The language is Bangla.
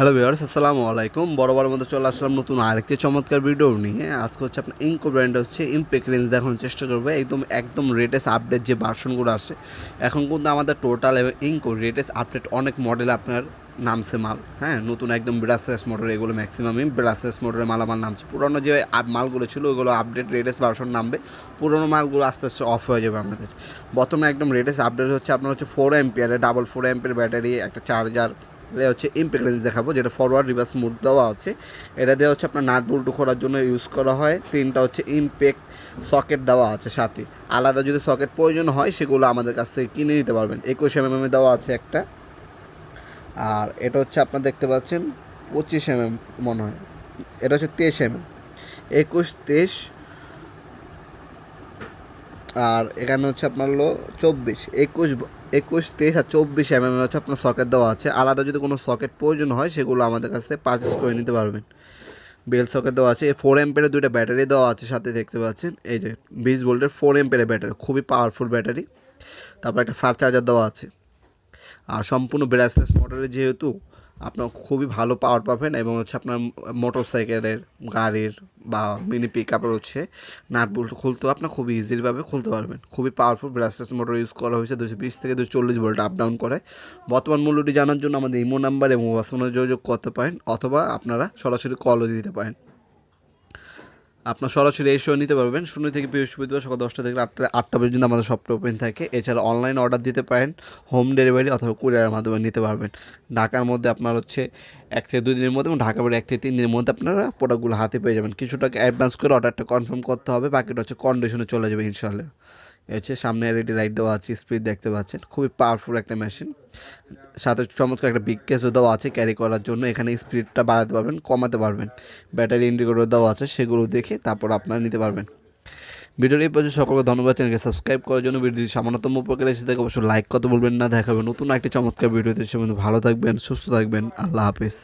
হ্যালো ভিউয়ার্স আসসালামু আলাইকুম। বড় মধ্যে চলে আসলাম নতুন আরেকটি চমৎকার ভিডিও নিয়ে। আজকে হচ্ছে আপনার ইনকো ব্র্যান্ড হচ্ছে ইমপেক রেঞ্জ দেখানোর চেষ্টা করব। একদম একদম রেটেস্ট আপডেট যে ভার্সনগুলো আসে এখন কিন্তু আমাদের টোটাল এবং ইনকো রেটেস্ট আপডেট অনেক মডেল আপনার নামছে মাল। হ্যাঁ নতুন একদম ব্রাসলেস মোটর এগুলো ম্যাক্সিমামই ব্রাসলেস মোটরের মালামাল নামছে। পুরনো যে মালগুলো ছিল, ওগুলো আপডেট রেটেস্ট ভার্সন নামবে। পুরোনো মালগুলো আস্তে আস্তে অফ হয়ে যাবে আমাদের বর্তমানে একদম লেটেস্ট আপডেট হচ্ছে আপনার হচ্ছে ফোর এম্পিয়ারে ডাবল ফোর এম্পিয়ার ব্যাটারি একটা চার্জার এটা হচ্ছে ইম্পেক্ট রেঞ্জ দেখাবো, যেটা ফরওয়ার্ড রিভার্স মুড দেওয়া আছে। এটা দিয়ে হচ্ছে আপনার নাট বল্টু করার জন্য ইউজ করা হয়। তিনটা হচ্ছে ইমপেক্ট সকেট দেওয়া আছে সাথে। আলাদা যদি সকেট প্রয়োজন হয়, সেগুলো আমাদের কাছ থেকে কিনে নিতে পারবেন। একুশ এম এম দেওয়া আছে একটা। আর এটা হচ্ছে আপনার দেখতে পাচ্ছেন, পঁচিশ এম এম মনে হয়। এটা হচ্ছে তেইশ এম এম একুশ, তেইশ আর এখানে হচ্ছে আপনার হলো চব্বিশ, একুশ একুশ, তেইশ আর চব্বিশ এম এম হচ্ছে আপনার সকেট দেওয়া আছে। আলাদা যদি কোনো সকেট প্রয়োজন হয়, সেগুলো আমাদের কাছ থেকে পারচেস করে নিতে পারবেন। বেল সকেট দেওয়া আছে। ফোর এম্পের দুইটা ব্যাটারি দেওয়া আছে, সাথে দেখতে পাচ্ছেন। এই যে বিশ ভোল্টের ফোর এম্পের ব্যাটারি খুবই পাওয়ারফুল ব্যাটারি তারপর একটা ফাস্ট চার্জার দেওয়া আছে। আর সম্পূর্ণ ব্রাসলেস মোটরের যেহেতু আপনার খুবই ভালো পাওয়ার পাবেন এবং হচ্ছে আপনার মোটর সাইকেলের গাড়ির বা মিনি পিক আপের হচ্ছে নাট বল্ট খুলতেও আপনার খুবই ইজিলিভাবে খুলতে পারবেন। খুবই পাওয়ারফুল ব্রাসলেস মোটর ইউজ করা হয়েছে দুশো বিশ থেকে দুশো চল্লিশ ভোল্ট আপ ডাউন করে। বর্তমান মূল্যটি জানার জন্য আমাদের ইমো নাম্বার এবং হোয়াটসঅ্যাপে যোগাযোগ করতে পারেন অথবা আপনারা সরাসরি কলও দিতে পারেন। আপনার সরাসরি এই এসেও নিতে পারবেন। শূন্য থেকে বৃহস্পতিবার সকাল দশটা থেকে আটটা আটটা পর্যন্ত আমাদের সবটা ওপেন থাকে। এছাড়া অনলাইন অর্ডার দিতে পারেন হোম ডেলিভারি অথবা কুরিয়ারের মাধ্যমে নিতে পারবেন। ঢাকার মধ্যে আপনার হচ্ছে এক থেকে দুই দিনের মধ্যে এবং ঢাকা বাড়ি এক থেকে তিন দিনের মধ্যে আপনারা প্রোডাক্টগুলো হাতে পেয়ে যাবেন। কিছু টাকা অ্যাডভান্স করে অর্ডারটা কনফার্ম করতে হবে, বাকিটা হচ্ছে কন্ডিশনে চলে যাবে ইনশাল্লাহ হচ্ছে সামনে এলইডি লাইট দেওয়া আছে স্পিড দেখতে পাচ্ছেন, খুবই পাওয়ারফুল একটা মেশিন সাথে চমৎকার একটা বিগ কেসও দেওয়া আছে ক্যারি করার জন্য, এখানে স্পিডটা বাড়াতে পারবেন, কমাতে পারবেন। ব্যাটারি ইন্ডিকেটর দেওয়া আছে, সেগুলো দেখে তারপর আপনারা নিতে পারবেন। ভিডিওর এই পর্যন্ত, সকলকে ধন্যবাদ, চ্যানেলকে সাবস্ক্রাইব করার জন্য। ভিডিওটি সামান্যতম উপকার এসে থাকে অবশ্যই লাইক কত বলবেন না দেখাবেন নতুন একটি চমৎকার ভিডিওতে। সে ভালো থাকবেন, সুস্থ থাকবেন, আল্লাহ হাফিজ।